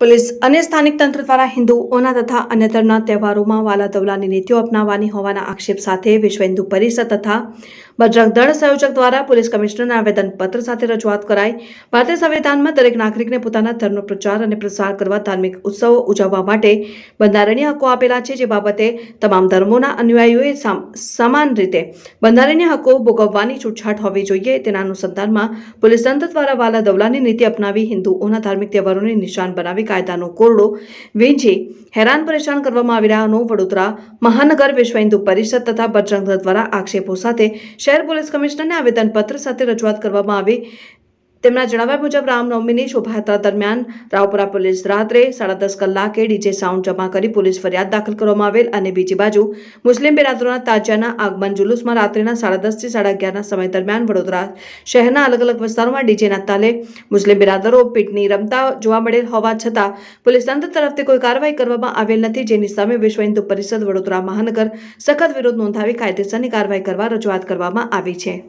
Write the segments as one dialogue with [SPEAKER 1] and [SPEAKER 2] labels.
[SPEAKER 1] Police અને સ્થાનિક તંત્ર દ્વારા હિન્દુઓના તથા અન્યતરના તહેવારોમાં વાલા દવલાની નીતિઓ અપનાવવાની હોવાના આક્ષેપ સાથે વિશ્વ હિન્દુ પરિષદ તથા બજરંગ દળ સંયોજક દ્વારા પોલીસ કમિશનરને આવેદનપત્ર સાથે રજૂઆત કરાઈ. ભારતીય સંવિધાનમાં દરેક નાગરિકને પોતાના ધર્મનો પ્રચાર અને પ્રસાર કરવા ધાર્મિક ઉત્સવો ઉજવવા માટે બંધારણીય હકો આપેલા છે, જે બાબતે તમામ ધર્મોના અનુયાયીઓએ સામ- સમાન રીતે બંધારણીય હકો ભોગવવાની છૂટછાટ હોવી જોઈએ. તેના અનુસંધાનમાં પોલીસ તંત્ર દ્વારા વાલા દવલાની નીતિ અપનાવી હિન્દુઓના ધાર્મિક તહેવારોને નિશાન બનાવી કાયદાનો કોરડો વીંજી હેરાન પરેશાન કરવામાં આવી રહ્યાનો વડોદરા મહાનગર વિશ્વ હિન્દુ પરિષદ તથા બજરંગ દ્વારા આક્ષેપો સાથે શહેર પોલીસ કમિશનરને આવેદનપત્ર સાથે રજૂઆત કરવામાં આવી. તેમના જણાવ્યા મુજબ રામનવમીની શોભાયાત્રા દરમિયાન રાવપુરા પોલીસ રાત્રે સાડા દસ કલાકે ડીજે સાઉન્ડ જમા કરી પોલીસ ફરિયાદ દાખલ કરવામાં આવેલ અને બીજી બાજુ મુસ્લિમ બિરાદરોના તાજિયાના આગમન જુલુસમાં રાત્રિના સાડા દસથી સાડા અગિયારના સમય દરમિયાન વડોદરા શહેરના અલગ અલગ વિસ્તારોમાં ડીજેના તાલે મુસ્લિમ બિરાદરો પીટની રમતા જોવા મળેલ હોવા છતાં પોલીસ તંત્ર તરફથી કોઈ કાર્યવાહી કરવામાં આવેલ નથી, જેની સામે વિશ્વ હિન્દુ પરિષદ વડોદરા મહાનગર સખત વિરોધ નોંધાવી કાયદેસરની કાર્યવાહી કરવા રજૂઆત કરવામાં આવી છે.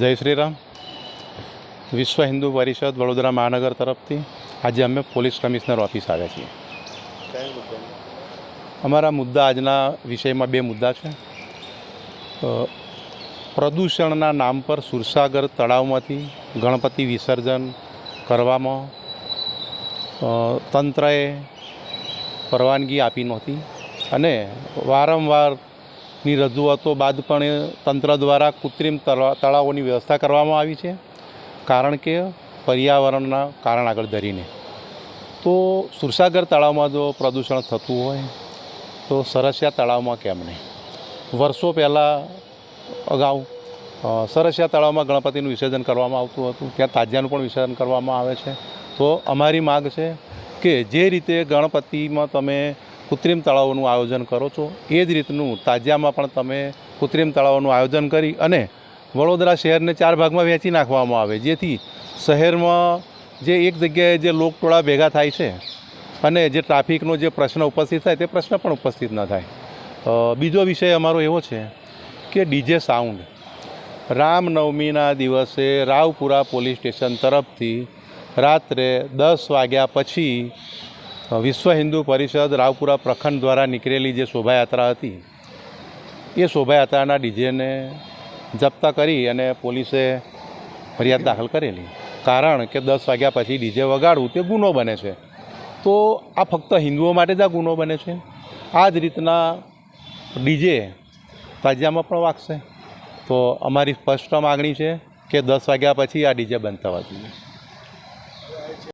[SPEAKER 2] જય શ્રી રામ વિશ્વ હિન્દુ પરિષદ વડોદરા મહાનગર તરફથી આજે અમે પોલીસ કમિશનર ઓફિસ આવ્યા છીએ. અમારા મુદ્દા આજના વિષયમાં બે મુદ્દા છે. પ્રદૂષણના નામ પર સુરસાગર તળાવમાંથી ગણપતિ વિસર્જન કરવામાં તંત્રએ પરવાનગી આપી નહોતી અને વારંવારની રજૂઆતો બાદ પણ તંત્ર દ્વારા કૃત્રિમ તળા- તળાવોની વ્યવસ્થા કરવામાં આવી છે, કારણ કે પર્યાવરણના કારણ આગળ ધરીને. તો સુરસાગર તળાવમાં જો પ્રદૂષણ થતું હોય, તો સરસિયા તળાવમાં કેમ નહીં? વર્ષો પહેલાં અગાઉ સરસિયા તળાવમાં ગણપતિનું વિસર્જન કરવામાં આવતું હતું, ત્યાં તાજિયાનું પણ વિસર્જન કરવામાં આવે છે. તો અમારી માગ છે કે જે રીતે ગણપતિમાં તમે કૃત્રિમ તળાવોનું આયોજન કરો છો. એ જ રીતનું તાજિયામાં પણ તમે કૃત્રિમ તળાવોનું આયોજન કરી અને વડોદરા શહેરને ચાર ભાગમાં વહેંચી નાખવામાં આવે. જેથી શહેરમાં જે એક જગ્યાએ જે લોકટોળા ભેગા થાય છે અને જે ટ્રાફિકનો જે પ્રશ્ન ઉપસ્થિત થાય, તે પ્રશ્ન પણ ઉપસ્થિત ન થાય. બીજો વિષય અમારો એવો છે કે ડીજે સાઉન્ડ. રામનવમીના દિવસે રાવપુરા પોલીસ સ્ટેશન તરફથી રાત્રે દસ વાગ્યા પછી વિશ્વ હિન્દુ પરિષદ રાવપુરા પ્રખંડ દ્વારા નીકળેલી જે શોભાયાત્રા હતી, એ શોભાયાત્રાના ડીજેને જપ્ત કરી અને પોલીસે ફરિયાદ દાખલ કરેલી. કારણ કે દસ વાગ્યા પછી ડીજે વગાડવું તે ગુનો બને છે. તો આ ફક્ત હિન્દુઓ માટે જ આ ગુનો બને છે. આ જ રીતના ડીજે તાજિયામાં પણ વાગશે. તો અમારી સ્પષ્ટ માગણી છે કે દસ વાગ્યા પછી આ ડીજે બંધ થવા જોઈએ.